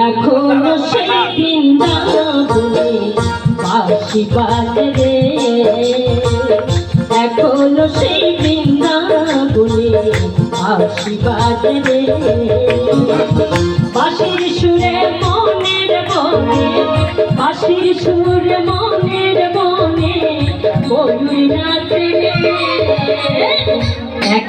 এখনও সেই বৃন্দাবনে রে। এখনও সেই সুরে মনের বনে সুরে মনের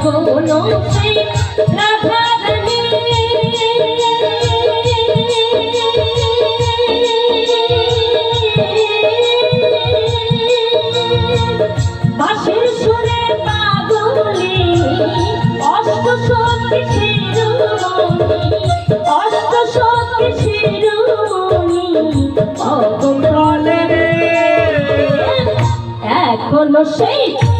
এখনও সেই রাধা জানি বাঁশির সুরে পাগলি অষ্ট শক্তি শিরোমণি অষ্ট শক্তি শিরোমণি রে এখনও সেই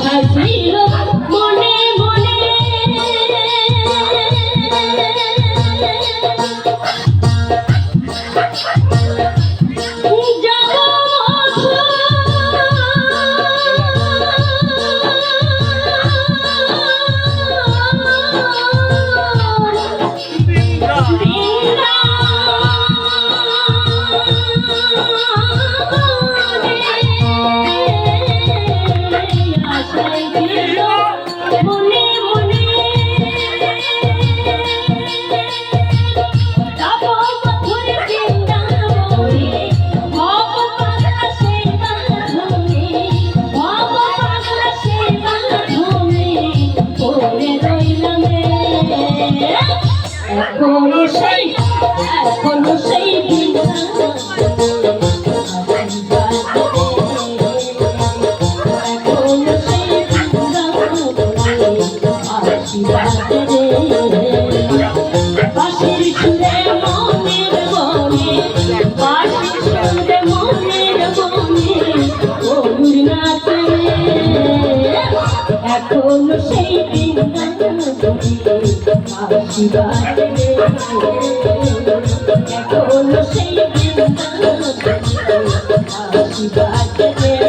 রাখার এখনও সেই এখনও সেই বাঁশির সুরে মনের বনে বাঁশির সুরে মনের বনে গরুর নাচে এখনও সেই বাঁশি বাজে এখনও